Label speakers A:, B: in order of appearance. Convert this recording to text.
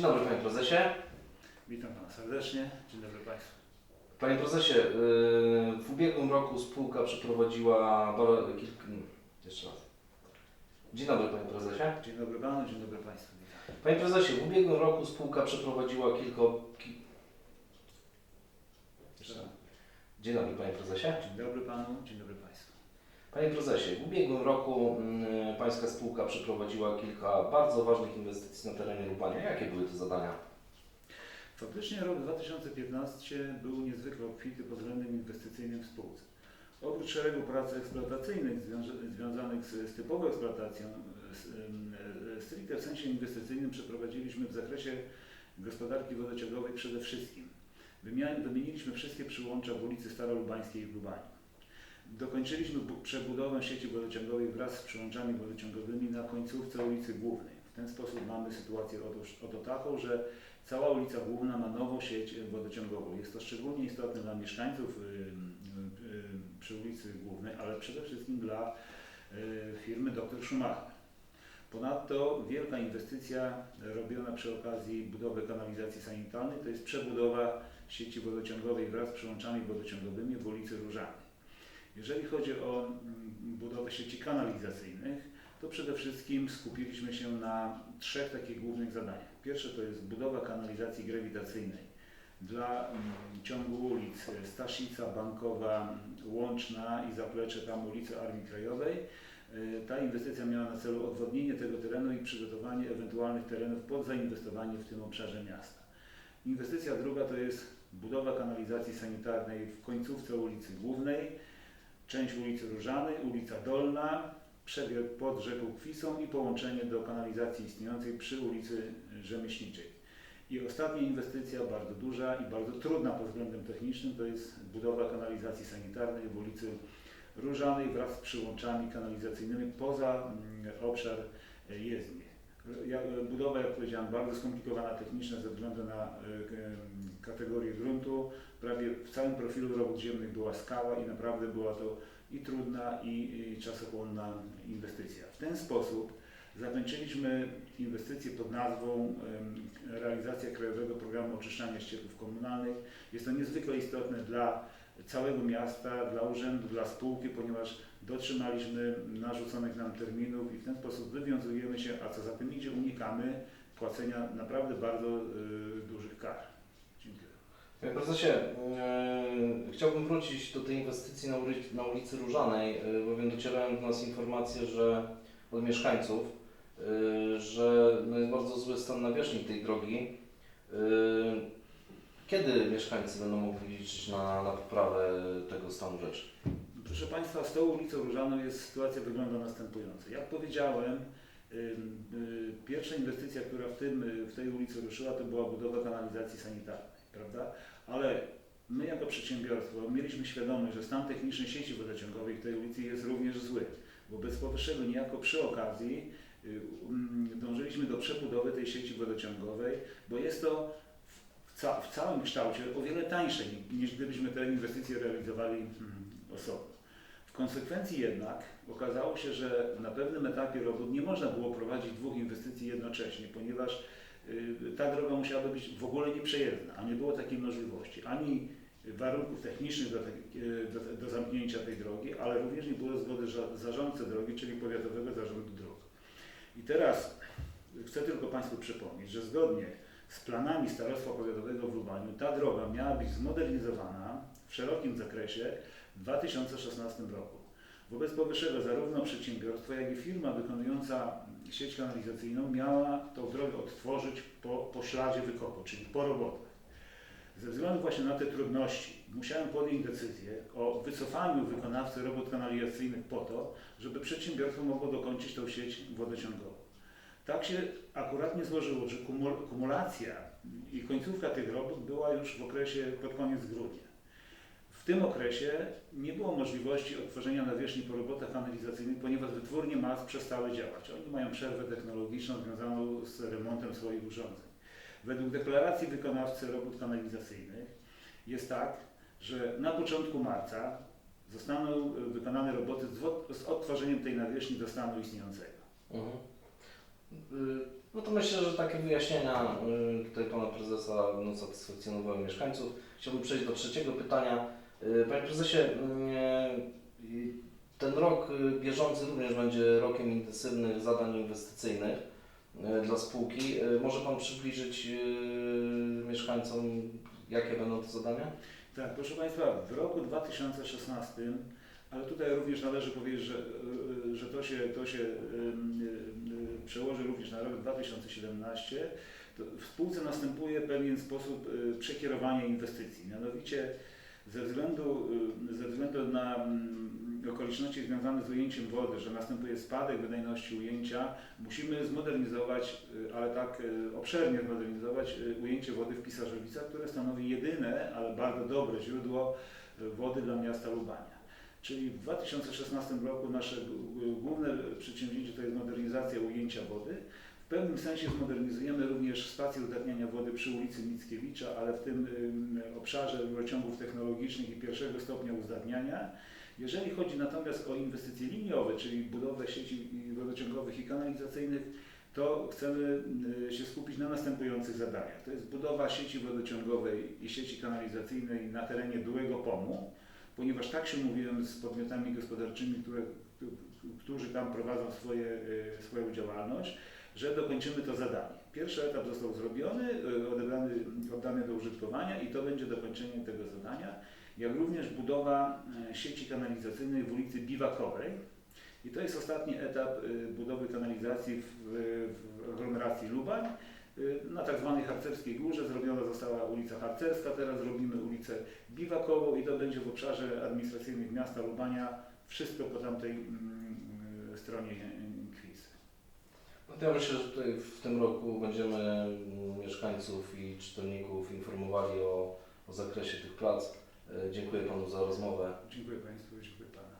A: Dzień dobry Panie Prezesie.
B: Witam Pana serdecznie. Dzień dobry Państwu.
A: Panie Prezesie, yy, w ubiegłym roku spółka przeprowadziła kilka... Jeszcze raz. Dzień dobry Panie Prezesie.
B: Dzień dobry Panu, dzień dobry Państwu.
A: Panie Prezesie, w ubiegłym roku spółka przeprowadziła kilka... Ki... Jeszcze raz. Dzień dobry Panie Prezesie.
B: Dzień dobry Panu, dzień dobry Państwu.
A: Panie Prezesie, w ubiegłym roku mm, Pańska spółka przeprowadziła kilka bardzo ważnych inwestycji na terenie Lubania. Jakie były te zadania?
B: Faktycznie rok 2015 był niezwykle obfity pod względem inwestycyjnym w spółce. Oprócz szeregu prac eksploatacyjnych związa- związanych z, z typową eksploatacją, e, stricte w sensie inwestycyjnym przeprowadziliśmy w zakresie gospodarki wodociągowej przede wszystkim. Wymieniliśmy wszystkie przyłącza w ulicy Starolubańskiej w Lubaniu. Dokończyliśmy bu- przebudowę sieci wodociągowej wraz z przyłączami wodociągowymi na końcówce ulicy Głównej. W ten sposób mamy sytuację oto taką, że cała ulica Główna ma nową sieć wodociągową. Jest to szczególnie istotne dla mieszkańców y, y, y, przy ulicy Głównej, ale przede wszystkim dla firmy Dr. Schumacher. Ponadto wielka inwestycja robiona przy okazji budowy kanalizacji sanitarnej to jest przebudowa sieci wodociągowej wraz z przyłączami wodociągowymi w ulicy Różanej. Jeżeli chodzi o mm, budowę sieci kanalizacyjnych, to przede wszystkim skupiliśmy się na trzech takich głównych zadaniach. Pierwsze to jest budowa kanalizacji grawitacyjnej dla mm, ciągu ulic Staszica, Bankowa, Łączna i zaplecze tam ulicy Armii Krajowej. Y, Ta inwestycja miała na celu odwodnienie tego terenu i przygotowanie ewentualnych terenów pod zainwestowanie w tym obszarze miasta. Inwestycja druga to jest budowa kanalizacji sanitarnej w końcówce ulicy Głównej, część ulicy Różanej, ulica Dolna, przebieg pod rzeką Kwisą i połączenie do kanalizacji istniejącej przy ulicy Rzemieślniczej. I ostatnia inwestycja, bardzo duża i bardzo trudna pod względem technicznym, to jest budowa kanalizacji sanitarnej w ulicy Różanej wraz z przyłączami kanalizacyjnymi poza mm, obszar e, jezdni. E, Budowa, jak powiedziałem, bardzo skomplikowana technicznie ze względu na e, em, kategorię gruntu. Prawie w całym profilu robót ziemnych była skała i naprawdę była to i trudna i, czasochłonna inwestycja. W ten sposób zakończyliśmy inwestycję pod nazwą realizacja Krajowego Programu Oczyszczania Ścieków Komunalnych. Jest to niezwykle istotne dla całego miasta, dla urzędu, dla spółki, ponieważ dotrzymaliśmy narzuconych nam terminów i w ten sposób wywiązujemy się, a co za tym idzie, unikamy płacenia naprawdę bardzo y, dużych kar. Dziękuję.
A: Panie Prezesie, yy, chciałbym wrócić do tej inwestycji na, ulicy, na ulicy Różanej, yy, bowiem docierają do nas informacje, że od mieszkańców, yy, że no jest bardzo zły stan nawierzchni tej drogi. Yy, Kiedy mieszkańcy będą mogli liczyć na, na poprawę tego stanu rzeczy?
B: Proszę Państwa, z tą ulicą Różaną jest sytuacja wygląda następująco. Jak powiedziałem, y, pierwsza inwestycja, która w, tym, y, w tej ulicy ruszyła, to była budowa kanalizacji sanitarnej, prawda? Ale my jako przedsiębiorstwo mieliśmy świadomość, że stan techniczny sieci wodociągowej w tej ulicy jest również zły. Wobec powyższego niejako przy okazji y, um, dążyliśmy do przebudowy tej sieci wodociągowej, bo jest to ca- w całym kształcie o wiele tańsze ni- niż gdybyśmy te inwestycje realizowali hmm, osobno. W konsekwencji jednak okazało się, że na pewnym etapie robót nie można było prowadzić dwóch inwestycji jednocześnie, ponieważ y, ta droga musiałaby być w ogóle nieprzejezdna, a nie było takiej możliwości, ani warunków technicznych do, tej- y, do, do zamknięcia tej drogi, ale również nie było zgody ża- zarządcy drogi, czyli Powiatowego Zarządu Dróg. I teraz chcę tylko Państwu przypomnieć, że zgodnie z planami Starostwa Powiatowego w Lubaniu ta droga miała być zmodernizowana w szerokim zakresie w 2016 roku. Wobec powyższego zarówno przedsiębiorstwo, jak i firma wykonująca sieć kanalizacyjną miała tą drogę odtworzyć po, po śladzie wykopu, czyli po robotach. Ze względu właśnie na te trudności musiałem podjąć decyzję o wycofaniu wykonawcy robót kanalizacyjnych po to, żeby przedsiębiorstwo mogło dokończyć tą sieć wodociągową. Tak się akuratnie złożyło, że kumul- kumulacja i końcówka tych robót była już w okresie pod koniec grudnia. W tym okresie nie było możliwości odtworzenia nawierzchni po robotach kanalizacyjnych, ponieważ wytwórnie mas przestały działać. Oni mają przerwę technologiczną związaną z remontem swoich urządzeń. Według deklaracji wykonawcy robót kanalizacyjnych jest tak, że na początku marca zostaną wykonane roboty z odtworzeniem tej nawierzchni do stanu istniejącego.
A: Mhm. Y, No to myślę, że takie wyjaśnienia y, tutaj pana prezesa no, satysfakcjonowały mieszkańców. Chciałbym przejść do trzeciego pytania. Y, Panie prezesie, ten rok bieżący również będzie rokiem intensywnych zadań inwestycyjnych dla spółki. Może pan przybliżyć mieszkańcom, jakie będą te zadania?
B: Tak, proszę Państwa, w roku 2016, ale tutaj również należy powiedzieć, że, że to się, to się przełoży również na rok 2017, to w spółce następuje pewien sposób y, przekierowania inwestycji. Mianowicie ze względu, y, ze względu na mm, okoliczności związane z ujęciem wody, że następuje spadek wydajności ujęcia, musimy zmodernizować, y, ale tak obszernie zmodernizować ujęcie wody w Pisarzowicach, które stanowi jedyne, ale bardzo dobre źródło wody dla miasta Lubania. Czyli w 2016 roku nasze główne przedsięwzięcie to jest modernizacja ujęcia wody. W pewnym sensie zmodernizujemy również stację uzdatniania wody przy ulicy Mickiewicza, ale w tym ym, obszarze rurociągów technologicznych i pierwszego stopnia uzdatniania. Jeżeli chodzi natomiast o inwestycje liniowe, czyli budowę sieci wodociągowych i kanalizacyjnych, to chcemy y, się skupić na następujących zadaniach. To jest budowa sieci wodociągowej i sieci kanalizacyjnej na terenie byłego POM-u, ponieważ tak się mówiłem z podmiotami gospodarczymi, które, którzy tam prowadzą swoje, y, swoją działalność, że dokończymy to zadanie. Pierwszy etap został zrobiony, y, odebrany, oddany do użytkowania i to będzie dokończenie tego zadania, jak również budowa y, sieci kanalizacyjnej w ulicy Biwakowej. I to jest ostatni etap budowy kanalizacji w, w aglomeracji Lubań. Y, Na tak zwanej Harcerskiej Górze zrobiona została ulica Harcerska, teraz robimy ulicę Biwakową i to będzie w obszarze administracyjnym miasta Lubania wszystko po tamtej mm, y, stronie y, Kwisy.
A: No myślę, że tutaj w tym roku będziemy mm, mieszkańców i czytelników informowali o, o zakresie tych prac. Dziękuję panu za rozmowę.
B: Dziękuję Państwu, dziękuję Pana.